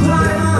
เ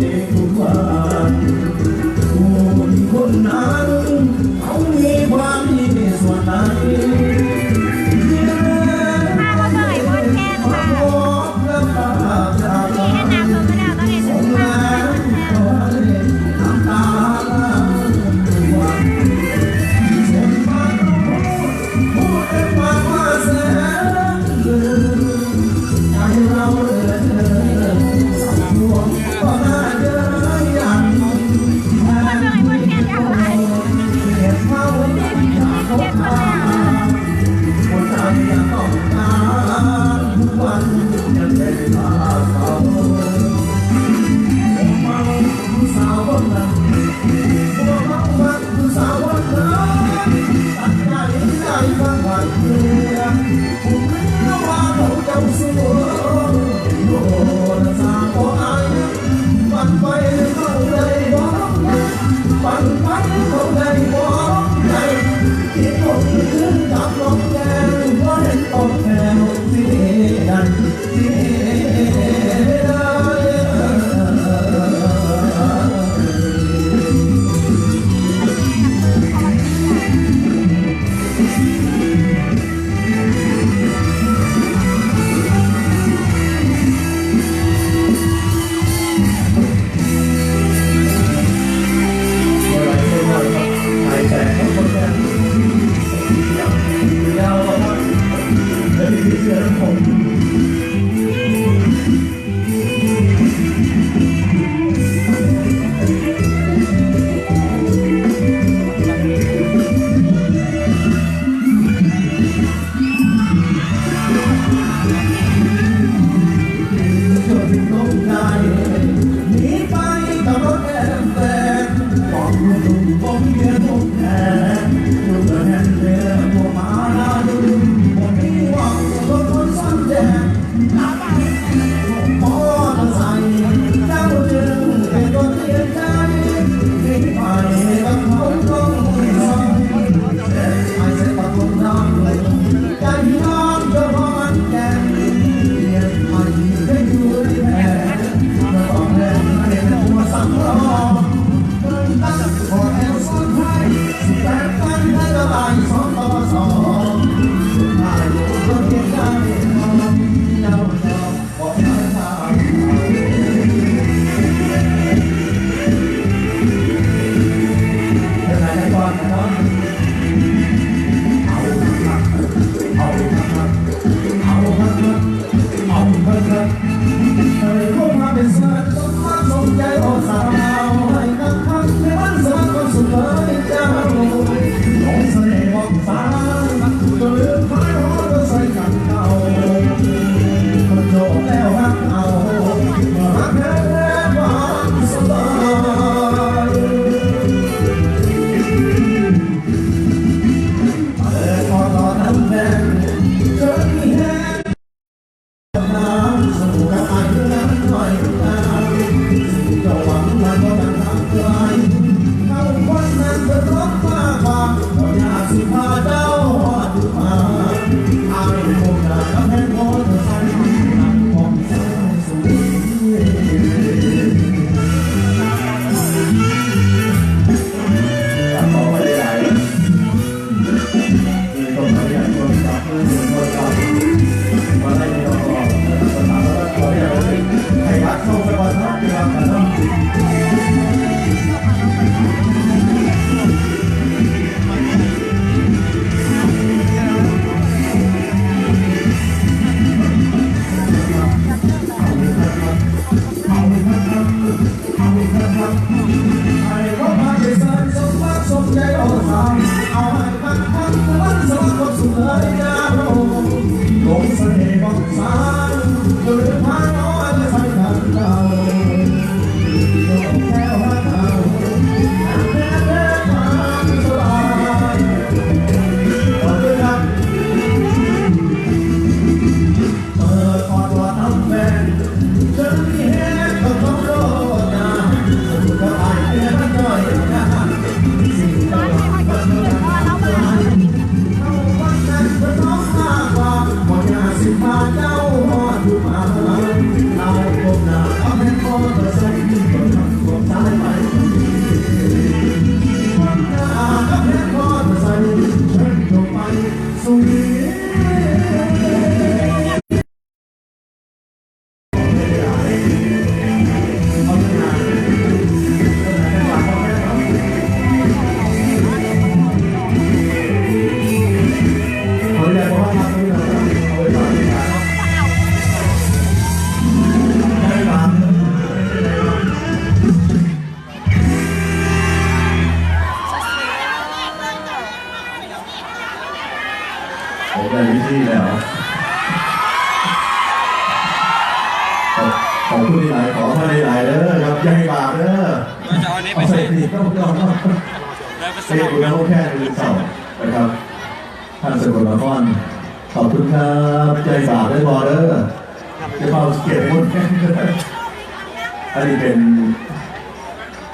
ค ล for me. เรียมักครดูแลแค่คือเสานะครับท่านสกลนครขอบคุณครับใจบาปได้บอเด้อจะเฝ้าเกียรติคนแค่อันนี้เป็น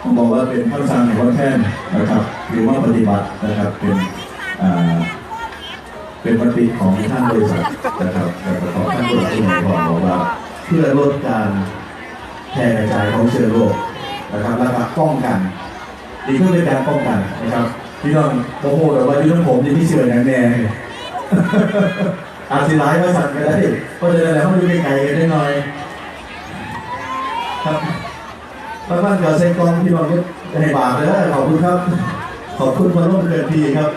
ต้องบอกว่าเป็นพระสังของแท่นนะครับหรือว่าปฏิบัตินะครับเป็นอ่าเป็นมติของท่านบริษัทนะครับแต่ขอท่านบริษัทบอกบอกว่า เพื่อลดการแพร่กระจายของเชื้อโรคนะครับและก็ป้องกัน ดีเพื่อเป็นการป้องกันนะครับพี่น้องโอ้โหแต่ว่าพี่น้องผมนี่พี่เชื่ออย่แน่อาจจะร้ายก็สั่นก็ได้เพราะฉะนั้นแล้วเขาดูไกลๆกันได้หน่อย ครับบ้านเกิดเซกองพี่น้องก็ให้บาปเลยขอบคุณครับ ขอบคุณมาร่วมเกิดปีครับ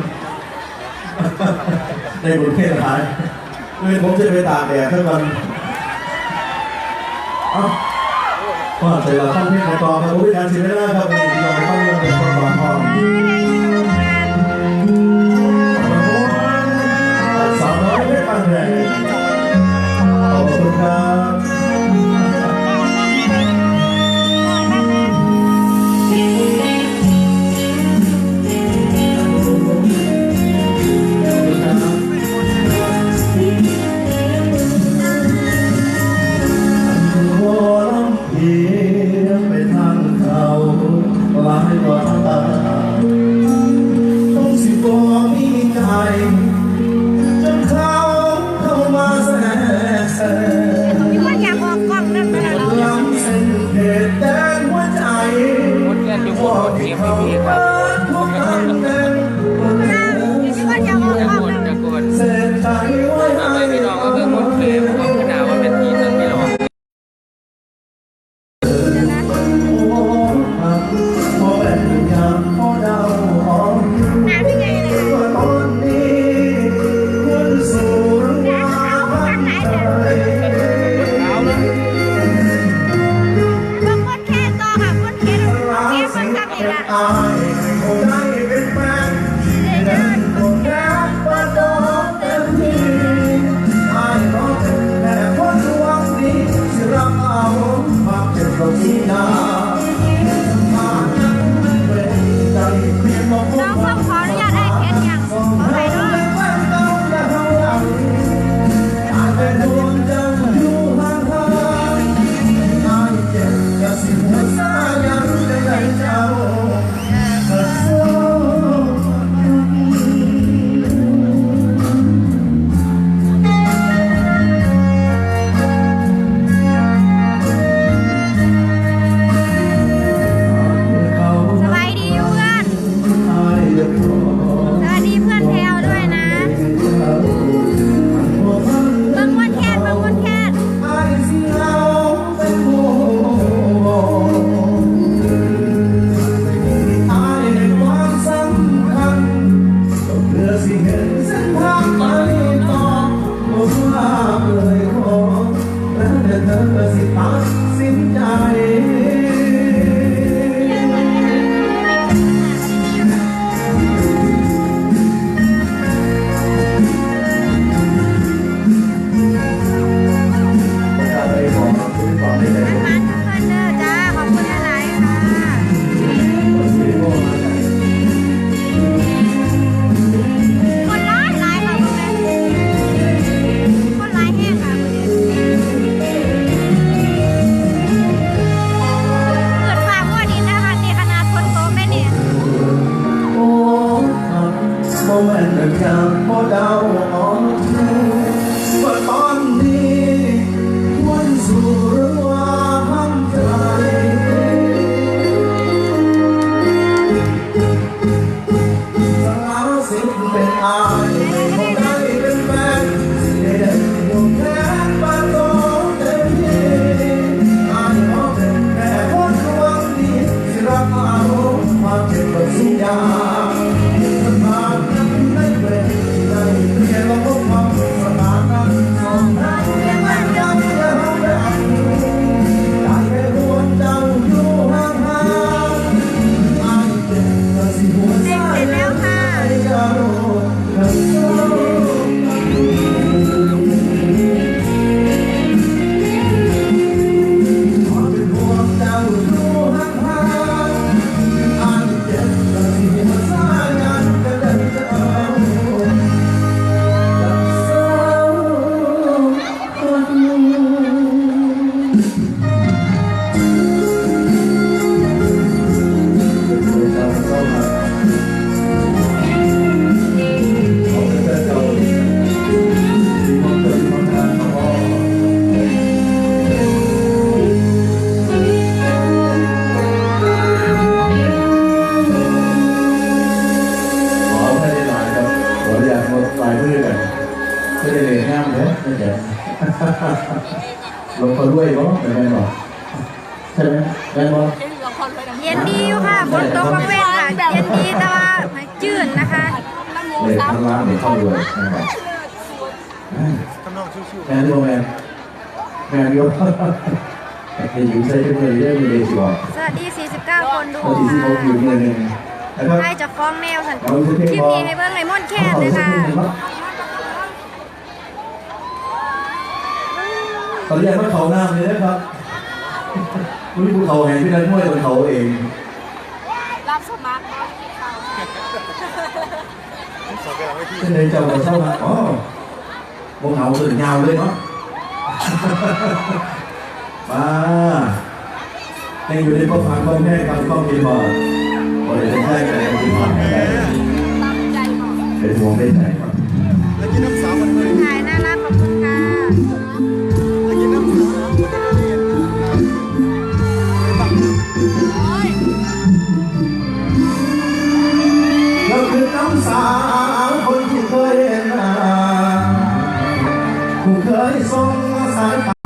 ในบุญเทศท้ายเมื่อผมจะไปตากแดดเท่ากันเอ้า ก็เสร็จแล้วต้องเทศต่อครับผมเป็นการเสียเวลาครับวันนี้เราไม่ต้องเป็นคนก่อนพ่อ 나 santas e paz open arms. ลงคนรวยบ่เป็นไงบ่ใช่ไหมแม่นบ่เย็นดีอยู่ค่ะฝนตกบางเวทค่ะเย็นดีแต่ว่าจืดนะคะเลยข้างล่างเลยเข้ารวยนะครับแม่รู้แม่แม่รู้ไอ้หญิงใช้เป็นเลยได้มีเลยสิบอกสวัสดี 49 คนดูเขาที่ที่เขาอยู่ค่ะเงินหนึ่งนะครับให้จะฟ้องแนวสันคลิปนี้ให้เบิ้งไลมอนแค่เลยค่ะ ตอนเรียกว่าเขาหน้าเลยนะครับคุณภูเขาแห่งพี่นันห้วยบนเขาเอง รับสมัครเป็นในเจ้าของเช่ามาอ๋อวงเขาตื่นยาวเลยเนาะ มาในอยู่ในข้อฟังข้อแม่ฟังข้อมีบอดบอดจะใช่กันในที่ฟังได้เป็นห่วงเป็นใจครับแล้วกินน้ำสาวมันเลย 风在